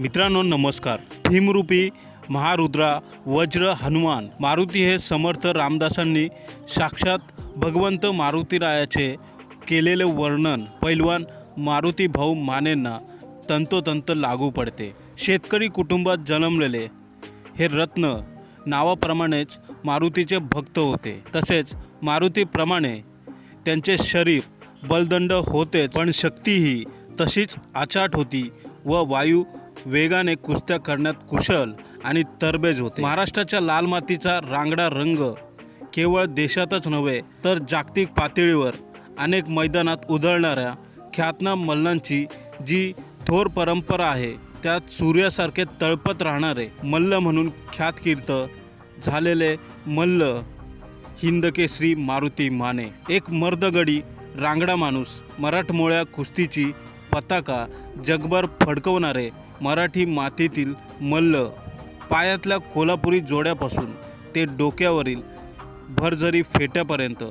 मित्रांनो नमस्कार. भीमरूपी महारुद्रा वज्र हनुमान मारुती हे समर्थ रामदासांनी साक्षात भगवंत मारुतीरायाचे केलेले वर्णन पैलवान मारुती भाऊ मानेंना तंतोतंत लागू पडते. शेतकरी कुटुंबात जन्मलेले हे रत्न नावाप्रमाणेच मारुतीचे भक्त होते. तसेच मारुतीप्रमाणे त्यांचे शरीर बलदंड होतेच पण शक्तीही तशीच आचाट होती व वायू वेगाने कुस्त्या करण्यात कुशल आणि तरबेज होते. महाराष्ट्राच्या लाल मातीचा रांगडा रंग केवळ देशातच नव्हे तर जागतिक पातळीवर अनेक मैदानात उधळणाऱ्या ख्यातनाम मल्लांची जी थोर परंपरा आहे त्यात सूर्यासारखे तळपत राहणारे मल्ल म्हणून ख्यातकीर्त झालेले मल्ल हिंदकेसरी मारुती माने. एक मर्दगडी रांगडा माणूस मराठमोळ्या कुस्तीची पताका जगभर फडकवणारे मराठी मातीतील मल्ल पायातल्या कोल्हापुरी जोड्यापासून ते डोक्यावरील भरझरी फेट्यापर्यंत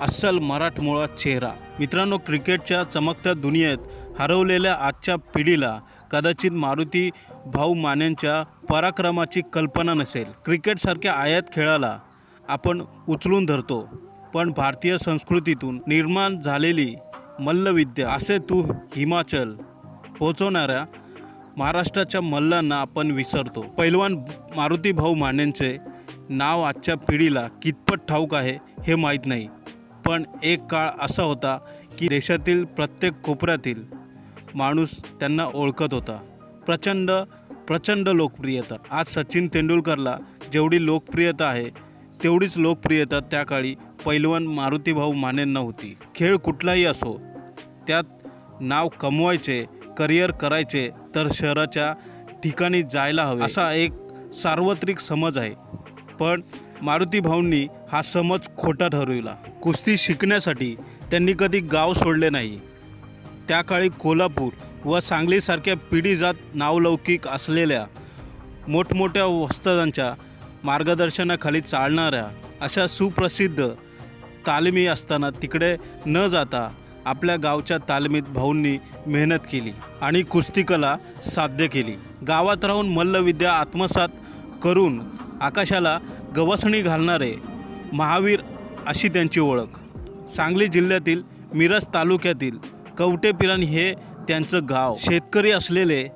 अस्सल मराठमोळा चेहरा. मित्रांनो क्रिकेटच्या चमकत्या दुनियेत हरवलेल्या आजच्या पिढीला कदाचित मारुती भाऊ मानेंच्या पराक्रमाची कल्पना नसेल. क्रिकेटसारख्या आयात खेळाला आपण उचलून धरतो पण भारतीय संस्कृतीतून निर्माण झालेली मल्लविद्या असे तू हिमाचल पोचवणाऱ्या महाराष्ट्राच्या मल्लांना आपण विसरतो. पैलवान मारुती भाऊ मानेंचे नाव आजच्या पिढीला कितपत ठाऊक आहे हे माहीत नाही. पण एक काळ असा होता की देशातील प्रत्येक कोपऱ्यातील माणूस त्यांना ओळखत होता. प्रचंड प्रचंड लोकप्रियता. आज सचिन तेंडुलकरला जेवढी लोकप्रियता आहे तेवढीच लोकप्रियता त्या काळी पैलवान मारुतीभाऊ मानेंना होती. खेळ कुठलाही असो त्यात नाव कमवायचे करिअर करायचे तर शहराच्या ठिकाणी जायला हवे. असा एक सार्वत्रिक समज आहे. पण मारुती भाऊंनी हा समज खोटा ठरविला. कुस्ती शिकण्यासाठी त्यांनी कधी गाव सोडले नाही. त्या काळी कोल्हापूर व सांगलीसारख्या पिढीजात नावलौकिक असलेल्या मोठमोठ्या वस्तादांच्या मार्गदर्शनाखाली चालणाऱ्या अशा सुप्रसिद्ध तालिमी असताना तिकडे न जाता आपल्या गावच्या तालमीत भाऊंनी मेहनत केली आणि कुस्तीकला साध्य केली. गावात राहून मल्लविद्या आत्मसात करून आकाशाला गवसणी घालणारे महावीर अशी त्यांची ओळख. सांगली जिल्ह्यातील मिरज तालुक्यातील कवटे पिरान हे त्यांचं गाव. शेतकरी असलेले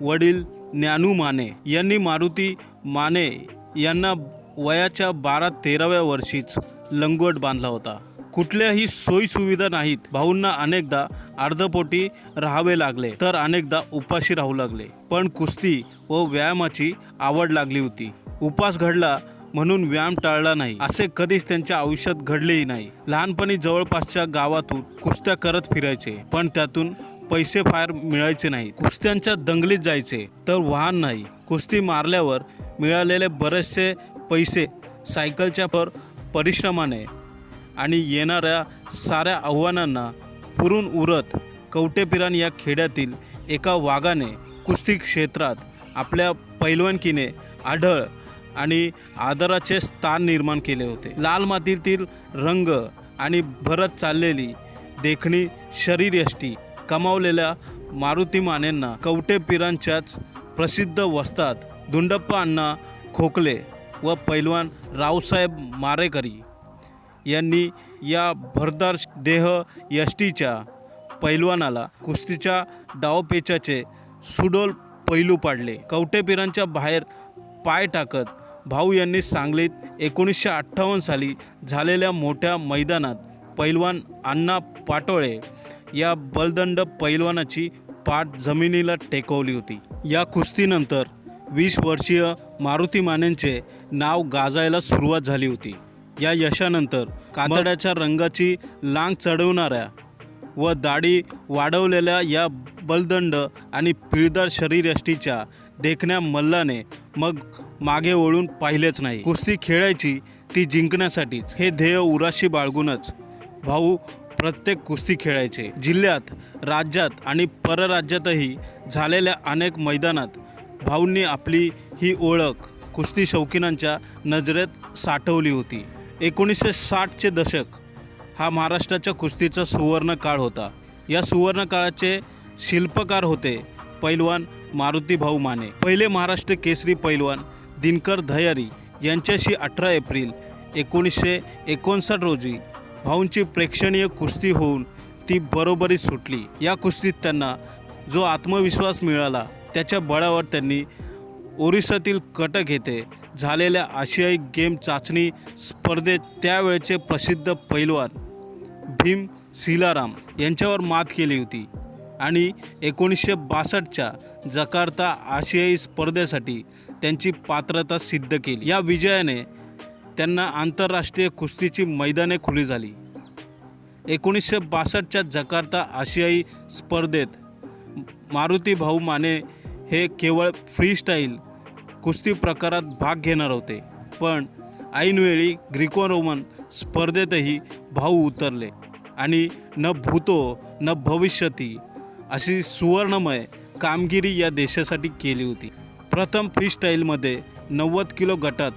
वडील ज्ञानू माने यांनी मारुती माने यांना वयाच्या बारा तेराव्या वर्षीच लंगोट बांधला होता. कुठल्याही सोयीसुविधा नाहीत. भाऊंना अनेकदा अर्धपोटी राहावे लागले तर अनेकदा उपाशी राहू लागले. पण कुस्ती व व्यायामाची आवड लागली होती. उपास घडला म्हणून व्यायाम टाळला नाही. असे कधीच त्यांच्या आयुष्यात घडलेही नाही. लहानपणी जवळपासच्या गावातून कुस्त्या करत फिरायचे पण त्यातून पैसे फार मिळायचे नाही कुस्त्यांच्या दंगलीत जायचे तर वाहन नाही. कुस्ती मारल्यावर मिळालेले बरेचसे पैसे सायकलच्या पर परिश्रमाने आणि येणाऱ्या साऱ्या आव्हानांना पुरून उरत कवटेपिरान या खेड्यातील एका वाघाने कुस्ती क्षेत्रात आपल्या पैलवानकीने आढळ आणि आदराचे स्थान निर्माण केले होते. लाल मातीतील रंग आणि भरत चाललेली देखणी शरीरयष्टी कमावलेल्या मारुती मानेंना कवटेपिरांच्याच प्रसिद्ध वस्तात दुंडप्पा अण्णा खोकले व पैलवान रावसाहेब मारेकरी यांनी या भरदार देह यष्टीच्या पैलवानाला कुस्तीच्या डावपेचाचे सुडोल पैलू पाडले. कवटेपिरांच्या बाहेर पाय टाकत भाऊ यांनी सांगलीत एकोणीसशे अठ्ठावन्न साली झालेल्या मोठ्या मैदानात पैलवान अण्णा पाटोळे या बलदंड पैलवानाची पाठ जमिनीला टेकवली होती. या कुस्तीनंतर वीस वर्षीय मारुती मानेंचे नाव गाजायला सुरुवात झाली होती. या यशानंतर कातड्याच्या रंगाची लांग चढवणाऱ्या व दाढी वाढवलेल्या या बलदंड आणि पिळदार शरीरयष्टीच्या देखण्या मल्लाने मग मागे वळून पाहिलेच नाही. कुस्ती खेळायची ती जिंकण्यासाठीच. हे ध्येय उराशी बाळगूनच भाऊ प्रत्येक कुस्ती खेळायचे. जिल्ह्यात राज्यात आणि परराज्यातही झालेल्या अनेक मैदानात भाऊंनी आपली ही ओळख कुस्ती शौकीनांच्या नजरेत साठवली होती. एकोणीसशे साठचे दशक हा महाराष्ट्राच्या कुस्तीचा सुवर्ण काळ होता. या सुवर्ण काळाचे शिल्पकार होते पैलवान मारुतीभाऊ माने. पहिले महाराष्ट्र केसरी पैलवान दिनकर धयारी यांच्याशी अठरा एप्रिल एकोणीसशे एकोणसाठ रोजी भाऊंची प्रेक्षणीय कुस्ती होऊन ती बरोबरी सुटली. या कुस्तीत त्यांना जो आत्मविश्वास मिळाला त्याच्या बळावर त्यांनी ओरिसातील कटक येथे झालेल्या आशियाई गेम चाचणी स्पर्धेत त्यावेळचे प्रसिद्ध पैलवान भीम सिलाराम यांच्यावर मात केली होती आणि एकोणीसशे बासष्टच्या जकार्ता आशियाई स्पर्धेसाठी त्यांची पात्रता सिद्ध केली. या विजयाने त्यांना आंतरराष्ट्रीय कुस्तीची मैदाने खुली झाली. एकोणीसशे बासष्टच्या जकार्ता आशियाई स्पर्धेत मारुती भाऊ माने हे केवळ फ्रीस्टाईल कुस्ती प्रकारात भाग घेणार होते. पण ऐनवेळी ग्रीको रोमन स्पर्धेतही भाऊ उतरले आणि न भूतो न भविष्यती अशी सुवर्णमय कामगिरी या देशासाठी केली होती. प्रथम फ्रीस्टाईलमध्ये नव्वद किलो गटात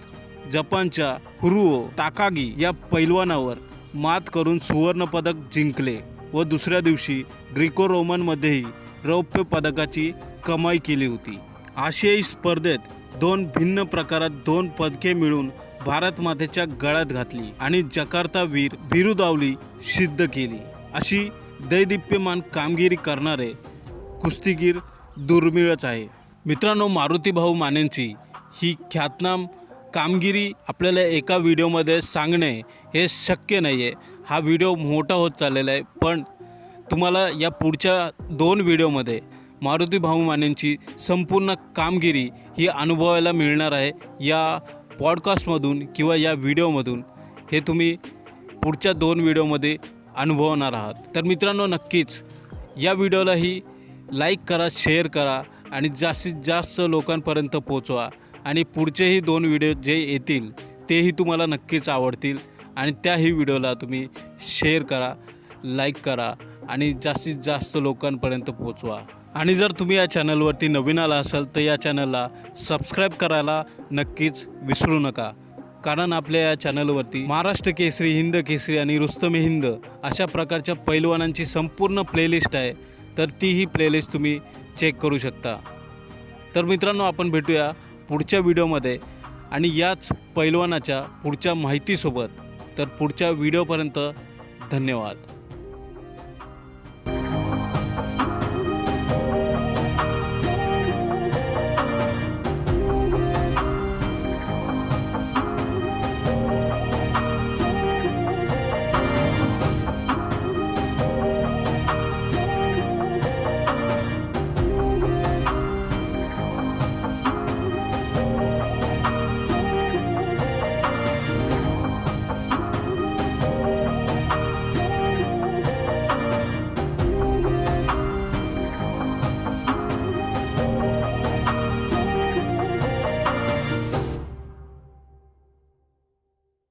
जपानच्या हुरुओ ताकागी या पैलवानावर मात करून सुवर्णपदक जिंकले व दुसऱ्या दिवशी ग्रीको रोमनमध्येही रौप्य पदकाची कमाई केली होती. आशियाई स्पर्धेत दोन भिन्न प्रकारात दोन पदके मिळून भारत मातेच्या गळ्यात घातली आणि जकार्ता वीर बिरुदावली सिद्ध केली. अशी दैदिप्यमान कामगिरी करणारे कुस्तीगीर दुर्मिळच आहे. मित्रांनो मारुतीभाऊ मानेंची ही ख्यातनाम कामगिरी आपल्याला एका व्हिडिओमध्ये सांगणे हे शक्य नाही आहे हा व्हिडिओ मोठा होत चाललेला आहे पण तुम्हाला या पुढच्या दोन व्हिडिओमध्ये मारुती भाऊ मानेंची संपूर्ण कामगिरी ही अनुभवायला मिळणार आहे या पॉडकास्टमधून किंवा या व्हिडिओमधून. हे तुम्ही पुढच्या दोन व्हिडिओमध्ये अनुभवणार आहात. तर मित्रांनो नक्कीच या व्हिडिओलाही लाईक करा शेअर करा आणि जास्तीत जास्त लोकांपर्यंत पोचवा आणि पुढचेही दोन व्हिडिओ जे येतील तेही तुम्हाला नक्कीच आवडतील आणि त्याही व्हिडिओला तुम्ही शेअर करा लाईक करा आणि जास्तीत जास्त लोकांपर्यंत पोचवा. आणि जर तुम्ही या चॅनलवरती नवीन आला असाल तर या चॅनलला सबस्क्राईब करायला नक्कीच विसरू नका. कारण आपल्या या चॅनलवरती महाराष्ट्र केसरी हिंद केसरी आणि रुस्तमे हिंद अशा प्रकारच्या पैलवानांची संपूर्ण प्लेलिस्ट आहे तर तीही प्लेलिस्ट तुम्ही चेक करू शकता. तर मित्रांनो आपण भेटूया पुढच्या व्हिडिओमध्ये आणि याच पैलवानाच्या पुढच्या माहितीसोबत. तर पुढच्या व्हिडिओपर्यंत धन्यवाद.